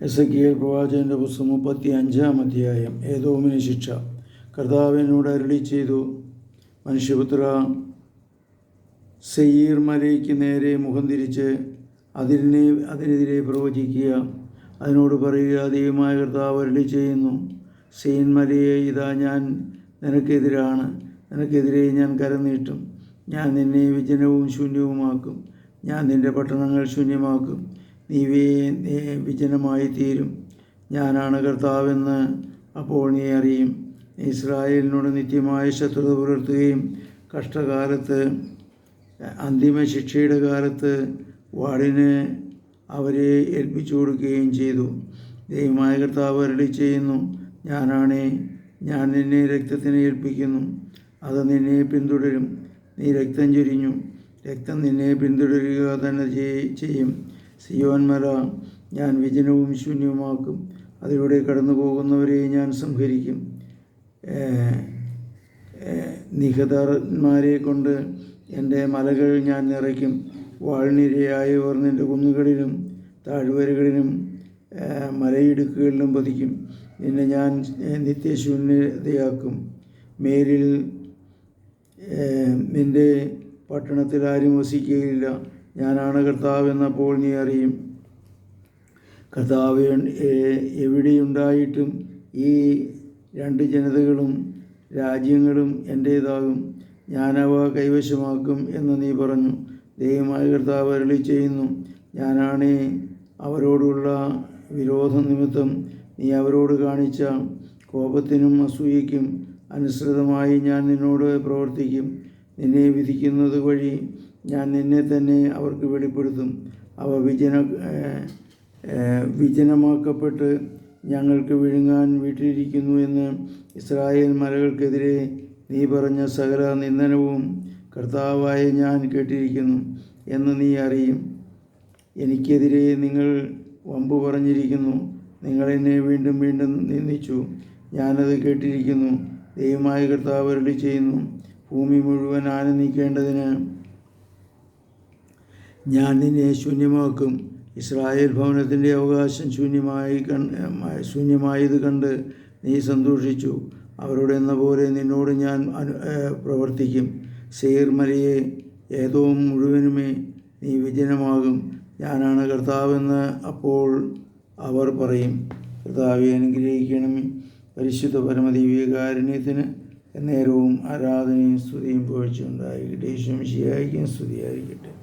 S K L പ്രവാചകന്റെ പുസ്തകം മുപ്പത്തി അഞ്ചാം അധ്യായം ഏതോമിന് ശിക്ഷ. കർത്താവിനോട് അരുളി ചെയ്തു മനുഷ്യപുത്ര സെയ്യീർ മലയ്ക്ക് നേരെ മുഖം തിരിച്ച് അതിനെ അതിനെതിരെ പ്രവചിക്കുക. അതിനോട് പറയുക ദൈവമായ കർത്താവ് അരുളി ചെയ്യുന്നു സെയിൻ മലയെ ഇതാ ഞാൻ നിനക്കെതിരാണ് നിനക്കെതിരെ ഞാൻ കരം നീട്ടും. ഞാൻ നിന്നെ വിജനവും ശൂന്യവുമാക്കും. ഞാൻ നിന്റെ പട്ടണങ്ങൾ ശൂന്യമാക്കും. നീവേ വിജനമായി തീരും ഞാനാണ് കർത്താവെന്ന് അപ്പോൾ നീ അറിയും. ഇസ്രായേലിനോട് നിത്യമായ ശത്രുത പുലർത്തുകയും കഷ്ടകാലത്ത് അന്തിമ ശിക്ഷയുടെ കാലത്ത് വാടിന് അവരെ ഏൽപ്പിച്ചു കൊടുക്കുകയും ചെയ്തു. ദൈവമായ കർത്താവ് അരളി ചെയ്യുന്നു ഞാനാണേ ഞാൻ നിന്നെ രക്തത്തിനെ ഏൽപ്പിക്കുന്നു. അത് നിന്നെ പിന്തുടരും. നീ രക്തം ചൊരിഞ്ഞു. രക്തം നിന്നെ പിന്തുടരുക തന്നെ ചെയ്യും. സിയോൻ മല ഞാൻ വിജനവും ശൂന്യവുമാക്കും. അതിലൂടെ കടന്നു പോകുന്നവരെ ഞാൻ സംഹരിക്കും. നിഹതന്മാരെ കൊണ്ട് എന്റെ മലകൾ ഞാൻ നിറയ്ക്കും. വാൾനിരയായവർ നിന്റെ കുന്നുകളിലും താഴ്വരകളിലും മലയിടുക്കുകളിലും പതിക്കും. നിന്നെ ഞാൻ നിത്യശൂന്യതയാക്കും. മേലിൽ നിന്റെ പട്ടണത്തിൽ ആരും വസിക്കുകയില്ല ഞാനാണ് കർത്താവ് എന്നപ്പോൾ നീ അറിയും. കർത്താവ് എവിടെയുണ്ടായിട്ടും ഈ രണ്ട് ജനതകളും രാജ്യങ്ങളും എന്റേതാകും ഞാനവ കൈവശമാക്കും എന്ന് നീ പറഞ്ഞു. ദൈവമായ കർത്താവ് അരളി ചെയ്യുന്നു. ഞാനാണ് അവരോടുള്ള വിരോധ നിമിത്തം നീ അവരോട് കാണിച്ച കോപത്തിനും അസൂയയ്ക്കും അനുസൃതമായി ഞാൻ നിന്നോട് പ്രവർത്തിക്കും. നിന്നെ വിധിക്കുന്നത് വഴി ഞാൻ നിന്നെ തന്നെ അവർക്ക് വെളിപ്പെടുത്തും. അവ വിജന വിജനമാക്കപ്പെട്ട് ഞങ്ങൾക്ക് വിഴുങ്ങാൻ വീട്ടിലിരിക്കുന്നു എന്ന് ഇസ്രായേൽ മലകൾക്കെതിരെ നീ പറഞ്ഞ സകല നിന്ദനവും കർത്താവായ ഞാൻ കേട്ടിരിക്കുന്നു എന്ന് നീ അറിയും. എനിക്കെതിരെ നിങ്ങൾ വമ്പ് പറഞ്ഞിരിക്കുന്നു. നിങ്ങൾ എന്നെ വീണ്ടും വീണ്ടും നിന്ദിച്ചു. ഞാനത് കേട്ടിരിക്കുന്നു. ദൈവമായ കർത്താവ് അരളി ചെയ്യുന്നു ഭൂമി മുഴുവൻ ആനന്ദിക്കേണ്ടതിന് ഞാൻ നിന്നെ ശൂന്യമാക്കും. ഇസ്രായേൽ ഭവനത്തിന്റെ അവകാശം ശൂന്യമായി കണ്ട് ശൂന്യമായത് കണ്ട് നീ സന്തോഷിച്ചു. അവരോട് എന്ന പോലെ നിന്നോട് ഞാൻ പ്രവർത്തിക്കും. സെയർ മലയെ ഏതോ മുഴുവനുമേ നീ വിജനമാകും. ഞാനാണ് കർത്താവെന്ന് അപ്പോൾ അവർ പറയും. കർത്താവെ അനുഗ്രഹിക്കണമേ പരിശുദ്ധ പരമദീവികാരുണ്യത്തിന് നേരവും ആരാധനയും സ്തുതിയും പുകഴ്ചയുണ്ടായിരിക്കട്ടെ ശിയായിരിക്കും സ്തുതിയായിരിക്കട്ടെ.